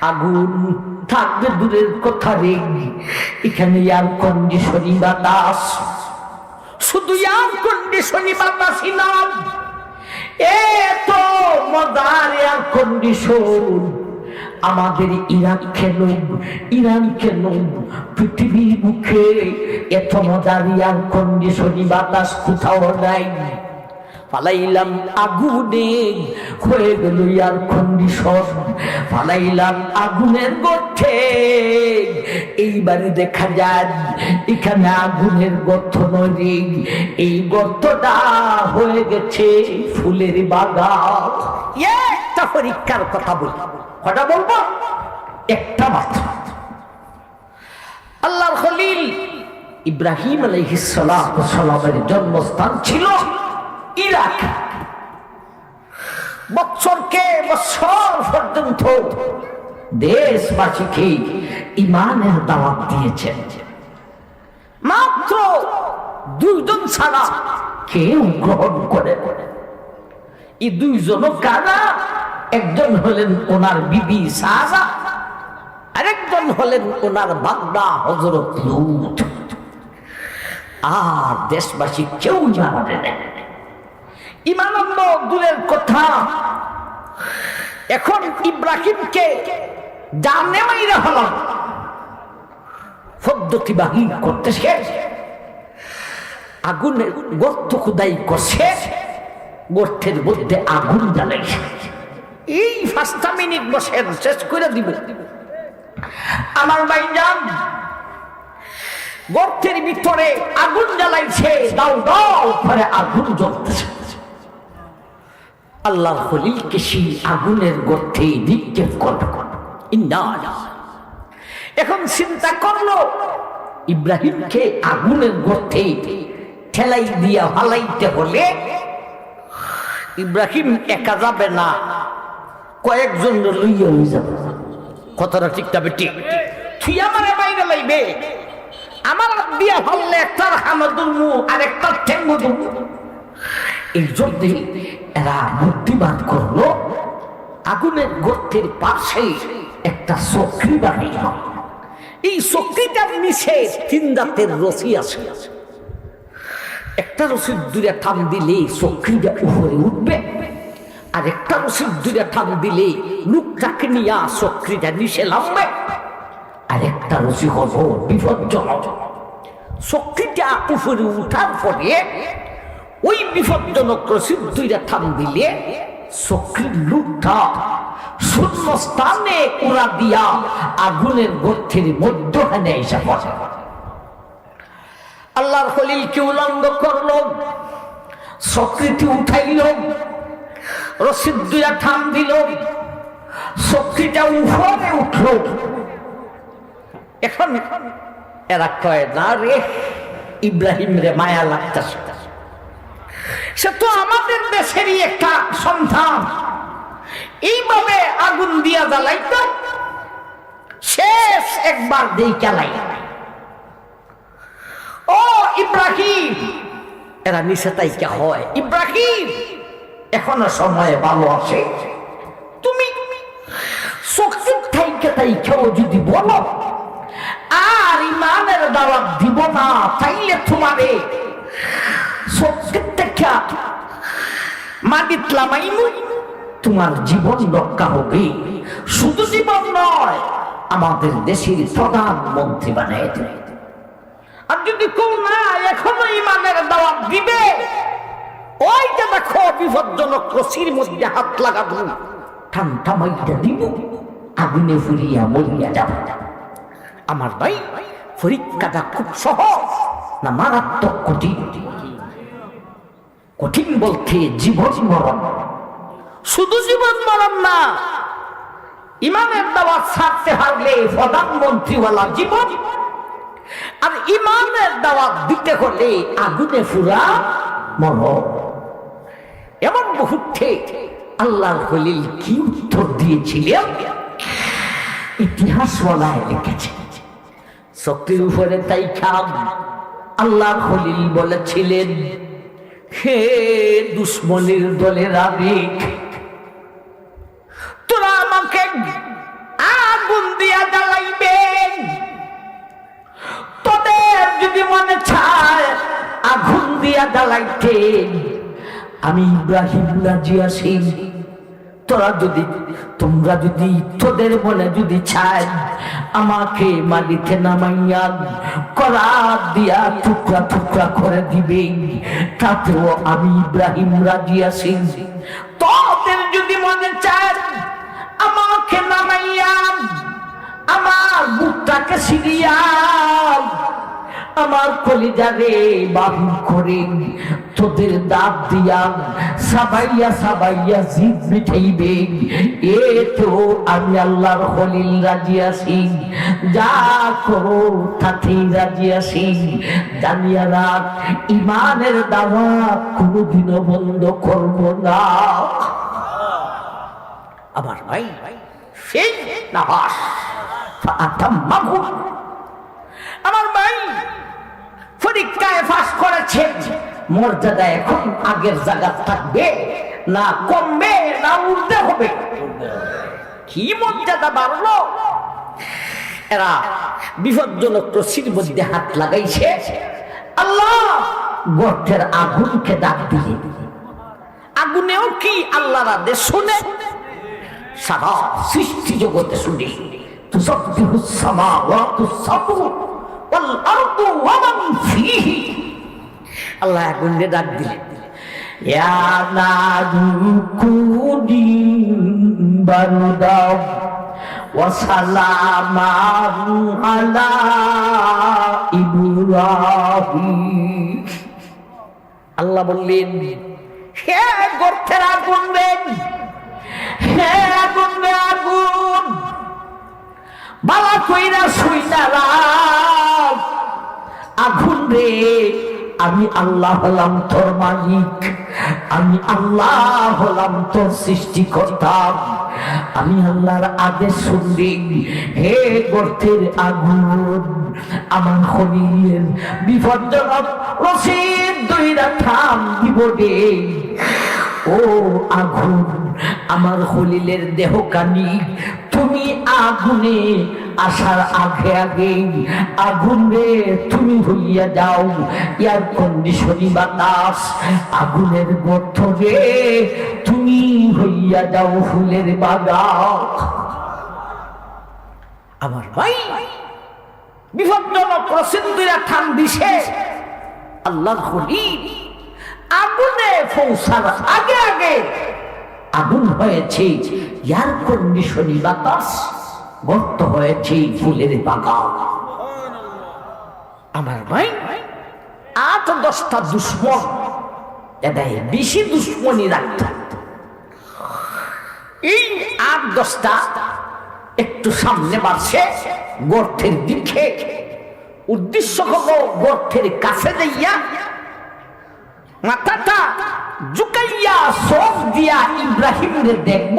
আগুন থাকবে দূরের কথা রে। এখানে এয়ার কন্ডিশনিং বাতাস। শুধু এয়ার কন্ডিশনিং বাতাসই না এত মজার এয়ার কন্ডিশন আমাদের ইরাক কেন? ইরান কেন? পৃথিবীর মুখে এত মজার এয়ার কন্ডিশনিং বাতাস কোথাও নাই। পালাইলাম আগুনে। হয়ে গেল ইয়ার কন্ডিশন পালাইলাম আগুনের গর্থে এইবারে দেখা যায়, এখানে আগুনের গর্ত নদী। এই গর্তটা হয়ে গেছে ফুলের বাগান। একটা পরীক্ষার কথা বলি। কটা বলব? একটা মাত্র। আল্লাহর খলিল ইব্রাহিম আলাইহিস সালামের জন্মস্থান ছিল ইরাক। বৎসরকে বৎসর পর্যন্ত দেশবাসীকে ইমানের দাওয়াত দিয়েছেন। মাত্র দুইজন ছাড়া কেউ গ্রহণ করে এই দুইজন কারা? একজন হলেন ওনার বিবি সাজা, আরেকজন হলেন ওনার বাগদা হজরত লুট আর দেশবাসী কেউ জানাতে নেই। ইমানন্দ দূরের কথা। এখন ইব্রাহিমকে জানে মাইরা হল পদ্ধতি বাহির করতে শেষ আগুনের গর্ত খুদাই করছে। গর্তের মধ্যে আগুন জ্বালাইছে। এই পাঁচটা মিনিট বসে শেষ করে দিব। আমার ভাইজান গর্তের ভিতরে আগুন জ্বালাইছে। দাও দাও করে আগুন জ্বলতেছে। আল্লাহর খলিলকে সেই আগুনের গর্তে নিক্ষেপ করবে এখন চিন্তা করল, ইব্রাহিমকে আগুনের গর্থে ঠেলাই দিয়া হালাইতে হলে ইব্রাহিম একা যাবে না, কয়েকজন লইয়া হয়ে যাবে। কথাটা ঠিক তবে ঠিক তুই আমার বাইরে লাইবে। আমার দিয়া হললে একটার হামাদুল মু আর একটার ঠেঙ্গুদুল এই জন্যে এরা বুদ্ধিবাদ করল, আগুনের গর্তের পাশে একটা চক্রি বানিয়ে এই চক্রিটার নিচে তিন দাঁতের রসি আছে। একটা রসির দূরে থাম দিলে চক্রিটা উপরে উঠবে, আর একটা রসির দূরে থাম দিলে লোকটাকে নিয়ে চক্রিটা নিচে নামবে, আর একটা রসি হল বিপজ্জনক। চক্রিটা উপরে উঠার পরে ওই বিপজ্জনক রসিদ দুইটা থাম দিলে চক্রির লুকটা শূন্য স্থানে উড়া দিয়া আগুনের গর্থের মধ্যখানে এসে পড়ে। আল্লাহর খলিলকে উলঙ্গ করল চক্রিটি উঠাইল রসিদ দুইটা থাম দিল চক্রিটা উপরে উঠল। এখন এরা কয়, না রে, ইব্রাহিম রে, মায়া লাগতেছে। সে তো আমাদের দেশেরই একটা সন্তান এইভাবে আগুন দিয়া জ্বালাইত, শেষ একবার দেই চালাই ও ইব্রাহিম, এরা নিচে তাইকা হয়। ইব্রাহিম, এখনও সময় ভালো আছে। তুমি শক্তির থাইকে তাইকেও যদি বলো, আর ইমানের দাওয়াত দিব না, তাইলে তোমারে শক্তির থেকে মাটিত লামাইমু, তোমার জীবন রক্ষা হবে। শুধু জীবন নয়, আমাদের দেশের প্রধানমন্ত্রী বানাই দেবে। আর যদি কেউ না এখনও ইমানের দাওয়াত দিবে, ওইটা দেখো বিপজ্জনক রশির মধ্যে হাত লাগাবো। ঠান্ডা মাইটা দিব, আগুনে ফুরিয়া মরিয়া যাব। আমার ভাই পরীক্ষাটা খুব সহজ, না মারাত্মক কঠিন কঠিন বলতে জীবন মরণ। শুধু জীবন মরণ না, ইমানের দাওয়াত ছাড়তে পারলে প্রধানমন্ত্রীওয়ালা জীবন। আর ইমানের দাওয়াত দিতে হলে আগুনে ফুরা মর এমন মুহূর্তে আল্লাহর হলিল কি উত্তর দিয়েছিলেন? ইতিহাস বলায় লিখেছে, শক্তির উপরে তাই খাম। আল্লাহ খলিল বলেছিলেন হে দুশ্মনির দলের আবেগ তোরা আমাকে আগুন দিয়া জ্বালাইবে। তোদের যদি মনে ছায় আগুন দিয়া জ্বালাইতে, আমি ইব্রাহিম রাজি আসি তোরা যদি, তোমরা যদি তোদের বলে যদি চায় আমাকে মালিতে নামাইয়া করা দিয়া টুকরা টুকরা করে দিবে। তাতেও আমি ইব্রাহিম রাজি আছি। তোদের যদি মনে চায় আমাকে নামাইয়া, আমার বুকটাকে সিরিয়া আমার কলিজারে বাবু করে তোদের দাঁত দিয়া সাবাইয়া সাবাইয়া জিদ মিঠাইবে। এ তো আমি আল্লাহর হলিল রাজি আছি। যা করো তাতেই রাজি আছি। জানিয়া রাখ ইমানের দাওয়া কোনোদিনও বন্ধ করব না। আমার ভাই সেই নাহাস আমার ভাই পরীক্ষায় পাস করেছে মর্যাদা এখন আগের জায়গা থাকবে না কমবে না উঠতে হবে কি মর্যাদা বাড়লো এরা বিপজ্জনক রশির মধ্যে হাত লাগাইছে আল্লাহ গর্তের আগুনকে ডাক দিয়ে আগুনেও কি আল্লাহর আদেশ শুনে সারা সৃষ্টি জগতে শুনে تسبح السماوات السبع والأرض ومن فيه আল্লাহ আগুন দিয়ে ডাক ইব্রাহিম। আল্লাহ বললেন, হে গর্তের আগুন রে হে আগুন রে আগুন, বালা কইরা শুইনা রাম আগুন রে আমি আল্লাহ হলাম তোর মালিক, আমি আল্লাহ হলাম তোর সৃষ্টিকর্তা। আমি আল্লাহর আদেশ শুনবি, হে গর্তের আগুন, আমার খনির বিপজ্জনক রশিদ দইরা থাম রে। ও আগুন, আমার হলিলের দেহ কানি তুমি আগুনে, আসার আগে আগে আগুন রে তুমি হইয়া যাও। এয়ার কন্ডিশনি বাতাস, আগুনের গর্ত রে তুমি হইয়া যাও ফুলের বাগান। আমার ভাই বিপজ্জনক প্রসিদ্ধিরা ঠান দিছে। আল্লাহ হলিল আগুনে পৌঁছার আগে আগে আগুন হয়েছে। এয়ার কন্ডিশনি বাতাস গর্ত হয়েছে ফুলের বাগান। আমার ভাই, আট দশটা দুশ্মন এটাই বেশি দুশ্মনী রাখতে। এই আট দশটা একটু সামনে বাড়ছে, গর্তের দিকে। উদ্দেশ্য হলো গর্তের কাছে যাইয়া মাথাটা জুকাইয়া সব দিয়া ইব্রাহিমরে দেখব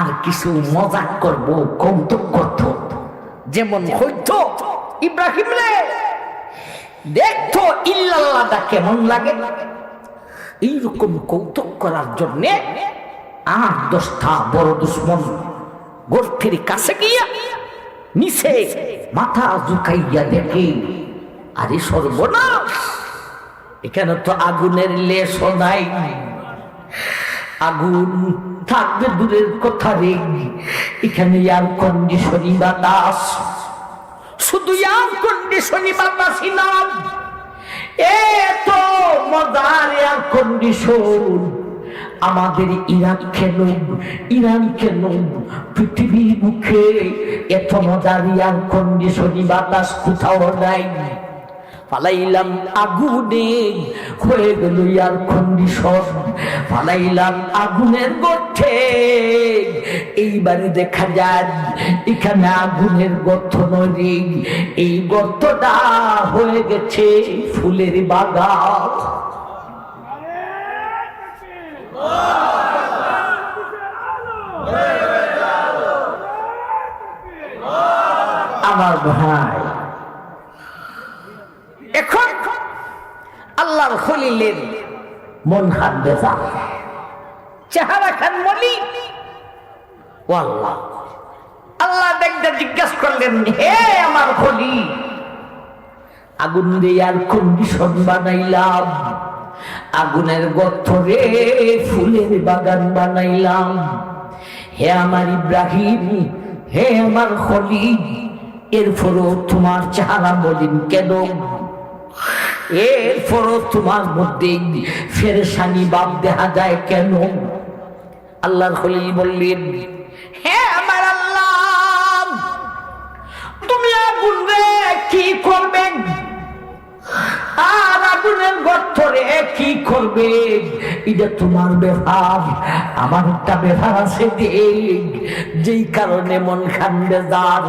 আর কিছু মজাক করব, কৌতুক করত যেমন হইতো ইব্রাহিম রে দেখতো ইল্লাল্লাহটা কেমন লাগে? এইরকম কৌতুক করার জন্যে আট দশটা বড় দুশ্মন গোষ্ঠীর কাছে গিয়া নিচে মাথা ঝুঁকাইয়া দেখে, আরে সর্বনাশ! এখানে তো আগুনের লেশও নাই। আগুন থাকবে দূরের কথা রে। এখানে এয়ার কন্ডিশনি বাতাস। শুধু এয়ার কন্ডিশনি বাতাসই না এত মজার এয়ার কন্ডিশন আমাদের ইরান কেন? ইরান কেন? পৃথিবীর মুখে এত মজার এয়ার কন্ডিশনি বাতাস কোথাও নাই। পালাইলাম আগুনে হয়ে গেল ইয়ার কন্ডিশন পালাইলাম আগুনের গর্থে এইবারে দেখা যায়, এখানে আগুনের গর্ত নদী। এই গর্তটা হয়ে গেছে ফুলের বাগান। আমার ভাই এখন খলিলের মন হাত বেজা চেহারা খান মলি আল্লাহ। আল্লাহ দেখতে জিজ্ঞাসা করলেন, হে আমার খলি আগুন দিয়ে আর কন্ডিশন বানাইলাম। আগুনের গর্থরে ফুলের বাগান বানাইলাম। হে আমার ইব্রাহিম, হে আমার খলিল, এরপরও তোমার চেহারা বলিন কেন? এরপরও তোমার মধ্যে ফেরেশানি বাপ দেখা যায় কেন? আল্লাহর খলিল বললেন আমার কি করবে? এটা তোমার ব্যাপার আমার একটা ব্যাপার আছে যেই কারণে মন খান বেজার